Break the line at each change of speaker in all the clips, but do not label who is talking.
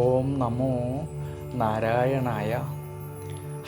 ഓം നമോ നാരായണായ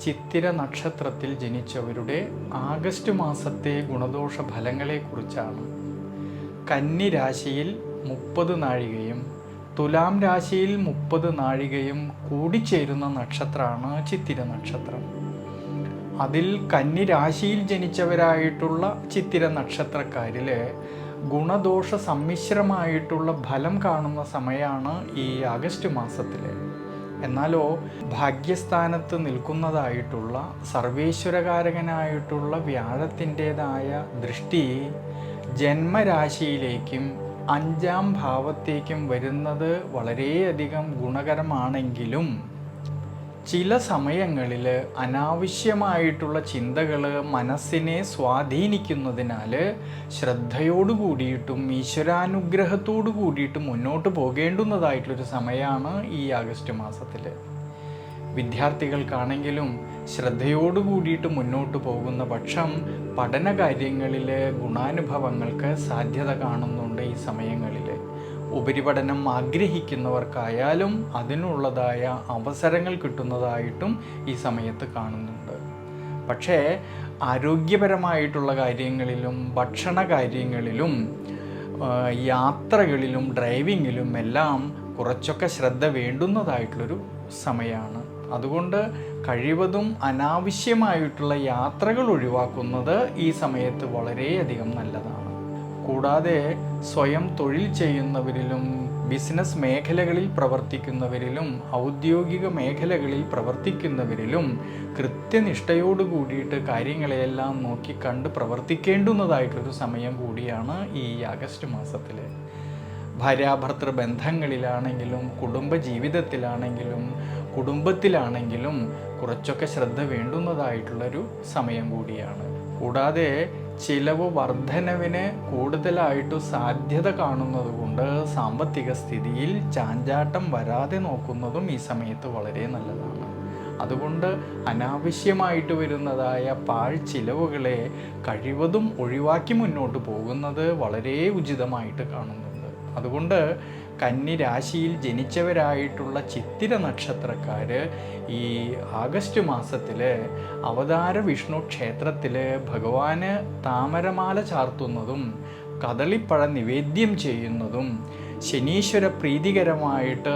ചിത്തിര നക്ഷത്രത്തിൽ ജനിച്ചവരുടെ ആഗസ്റ്റ് മാസത്തെ ഗുണദോഷ ഫലങ്ങളെക്കുറിച്ചാണ് കന്നി രാശിയിൽ മുപ്പത് നാഴികയും തുലാം രാശിയിൽ മുപ്പത് നാഴികയും കൂടിച്ചേരുന്ന നക്ഷത്രമാണ് ചിത്തിര നക്ഷത്രം അതിൽ കന്നി രാശിയിൽ ജനിച്ചവരായിട്ടുള്ള ചിത്തിര നക്ഷത്രക്കാരിൽ ഗുണദോഷ സമ്മിശ്രമായിട്ടുള്ള ഫലം കാണുന്ന സമയമാണ് ഈ ആഗസ്റ്റ് മാസത്തിൽ എന്നാലോ ഭാഗ്യസ്ഥാനത്ത് നിൽക്കുന്നതായിട്ടുള്ള സർവേശ്വരകാരകനായിട്ടുള്ള വ്യാഴത്തിന്റെതായ ദൃഷ്ടി ജന്മരാശിയിലേക്കും അഞ്ചാം ഭാവത്തേക്കും വരുന്നത് വളരെയധികം ഗുണകരമാണെങ്കിലും ചില സമയങ്ങളിൽ അനാവശ്യമായിട്ടുള്ള ചിന്തകൾ മനസ്സിനെ സ്വാധീനിക്കുന്നതിനാൽ ശ്രദ്ധയോടു കൂടിയിട്ടും ഈശ്വരാനുഗ്രഹത്തോടു കൂടിയിട്ടും മുന്നോട്ട് പോകേണ്ടുന്നതായിട്ടുള്ളൊരു സമയമാണ് ഈ ആഗസ്റ്റ് മാസത്തിൽ വിദ്യാർത്ഥികൾക്കാണെങ്കിലും ശ്രദ്ധയോടു കൂടിയിട്ട് മുന്നോട്ട് പോകുന്ന പക്ഷം പഠന കാര്യങ്ങളിൽ ഗുണാനുഭവങ്ങൾക്ക് സാധ്യത കാണുന്നുണ്ട് ഈ സമയങ്ങളിൽ ഉപരിപഠനം ആഗ്രഹിക്കുന്നവർക്കായാലും അതിനുള്ളതായ അവസരങ്ങൾ കിട്ടുന്നതായിട്ടും ഈ സമയത്ത് കാണുന്നുണ്ട്. പക്ഷേ ആരോഗ്യപരമായിട്ടുള്ള കാര്യങ്ങളിലും ഭക്ഷണ കാര്യങ്ങളിലും യാത്രകളിലും ഡ്രൈവിങ്ങിലും എല്ലാം കുറച്ചൊക്കെ ശ്രദ്ധ വേണ്ടുന്നതായിട്ടുള്ളൊരു സമയമാണ് അതുകൊണ്ട് കഴിവതും അനാവശ്യമായിട്ടുള്ള യാത്രകൾ ഒഴിവാക്കുന്നത് ഈ സമയത്ത് വളരെയധികം നല്ലതാണ്. കൂടാതെ സ്വയം തൊഴിൽ ചെയ്യുന്നവരിലും ബിസിനസ് മേഖലകളിൽ പ്രവർത്തിക്കുന്നവരിലും ഔദ്യോഗിക മേഖലകളിൽ പ്രവർത്തിക്കുന്നവരിലും കൃത്യനിഷ്ഠയോട് കൂടിയിട്ട് കാര്യങ്ങളെയെല്ലാം നോക്കി കണ്ട് പ്രവർത്തിക്കേണ്ടുന്നതായിട്ടൊരു സമയം കൂടിയാണ് ഈ ആഗസ്റ്റ് മാസത്തിൽ ഭാര്യാഭർത്തൃ ബന്ധങ്ങളിലാണെങ്കിലും കുടുംബ ജീവിതത്തിലാണെങ്കിലും കുടുംബത്തിലാണെങ്കിലും കുറച്ചൊക്കെ ശ്രദ്ധ വേണ്ടുന്നതായിട്ടുള്ളൊരു സമയം കൂടിയാണ്. കൂടാതെ ചിലവ് വർധനവിന് കൂടുതലായിട്ട് സാധ്യത കാണുന്നതുകൊണ്ട് സാമ്പത്തിക സ്ഥിതിയിൽ ചാഞ്ചാട്ടം വരാതെ നോക്കുന്നതും ഈ സമയത്ത് വളരെ നല്ലതാണ്. അതുകൊണ്ട് അനാവശ്യമായിട്ട് വരുന്നതായ പാഴ് ചിലവുകളെ കഴിവതും ഒഴിവാക്കി മുന്നോട്ട് പോകുന്നത് വളരെ ഉചിതമായിട്ട് കാണുന്നുണ്ട്. അതുകൊണ്ട് കന്നി രാശിയിൽ ജനിച്ചവരായിട്ടുള്ള ചിത്തിര നക്ഷത്രക്കാർ ഈ ആഗസ്റ്റ് മാസത്തിൽ അവതാര വിഷ്ണു ക്ഷേത്രത്തിൽ ഭഗവാന് താമരമാല ചാർത്തുന്നതും കദളിപ്പഴ നിവേദ്യം ചെയ്യുന്നതും ശനീശ്വര പ്രീതികരമായിട്ട്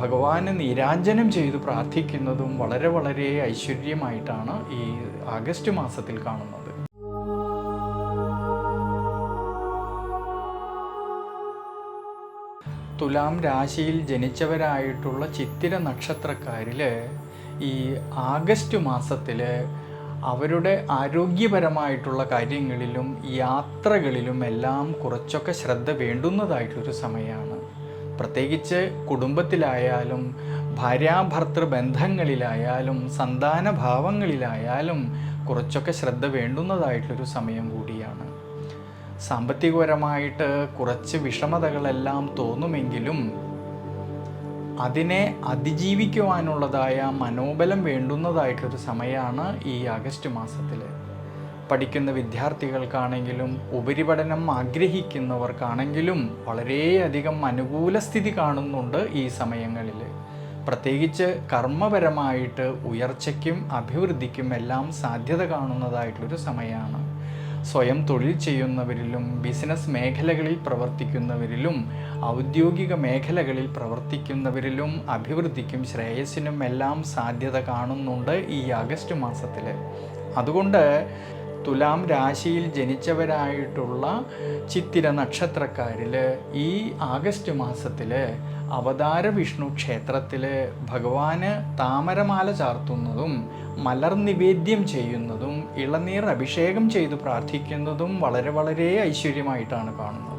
ഭഗവാന് നീരാഞ്ജനം ചെയ്ത് പ്രാർത്ഥിക്കുന്നതും വളരെ വളരെ ഐശ്വര്യമായിട്ടാണ് ഈ ആഗസ്റ്റ് മാസത്തിൽ കാണുന്നത്. തുലാം രാശിയിൽ ജനിച്ചവരായിട്ടുള്ള ചിത്തിര നക്ഷത്രക്കാരിൽ ഈ ആഗസ്റ്റ് മാസത്തിൽ അവരുടെ ആരോഗ്യപരമായിട്ടുള്ള കാര്യങ്ങളിലും യാത്രകളിലും എല്ലാം കുറച്ചൊക്കെ ശ്രദ്ധ വേണ്ടുന്നതായിട്ടൊരു സമയമാണ് പ്രത്യേകിച്ച് കുടുംബത്തിലായാലും ഭാര്യാഭർത്തൃ ബന്ധങ്ങളിലായാലും സന്താന ഭാവങ്ങളിലായാലും കുറച്ചൊക്കെ ശ്രദ്ധ വേണ്ടുന്നതായിട്ടൊരു സമയം കൂടിയാണ്. സാമ്പത്തികപരമായിട്ട് കുറച്ച് വിഷമതകളെല്ലാം തോന്നുമെങ്കിലും അതിനെ അതിജീവിക്കുവാനുള്ളതായ മനോബലം വേണ്ടുന്നതായിട്ടൊരു സമയമാണ് ഈ ആഗസ്റ്റ് മാസത്തിൽ പഠിക്കുന്ന വിദ്യാർത്ഥികൾക്കാണെങ്കിലും ഉപരിപഠനം ആഗ്രഹിക്കുന്നവർക്കാണെങ്കിലും വളരെയധികം അനുകൂല സ്ഥിതി കാണുന്നുണ്ട് ഈ സമയങ്ങളിൽ പ്രത്യേകിച്ച് കർമ്മപരമായിട്ട് ഉയർച്ചയ്ക്കും അഭിവൃദ്ധിക്കും എല്ലാം സാധ്യത കാണുന്നതായിട്ടുള്ളൊരു സമയമാണ്. സ്വയം തൊഴിൽ ചെയ്യുന്നവരിലും ബിസിനസ് മേഖലകളിൽ പ്രവർത്തിക്കുന്നവരിലും ഔദ്യോഗിക മേഖലകളിൽ പ്രവർത്തിക്കുന്നവരിലും അഭിവൃദ്ധിക്കും ശ്രേയസ്സിനും എല്ലാം സാധ്യത കാണുന്നുണ്ട് ഈ ആഗസ്റ്റ് മാസത്തിൽ അതുകൊണ്ട് തുലാം രാശിയിൽ ജനിച്ചവരായിട്ടുള്ള ചിത്തിര നക്ഷത്രക്കാരിൽ ഈ ആഗസ്റ്റ് മാസത്തിൽ അവതാര വിഷ്ണു ക്ഷേത്രത്തിൽ ഭഗവാന് താമരമാല ചാർത്തുന്നതും മലർ നിവേദ്യം ചെയ്യുന്നതും ഇളനീർ അഭിഷേകം ചെയ്ത് പ്രാർത്ഥിക്കുന്നതും വളരെ വളരെ ഐശ്വര്യമായിട്ടാണ് കാണുന്നത്.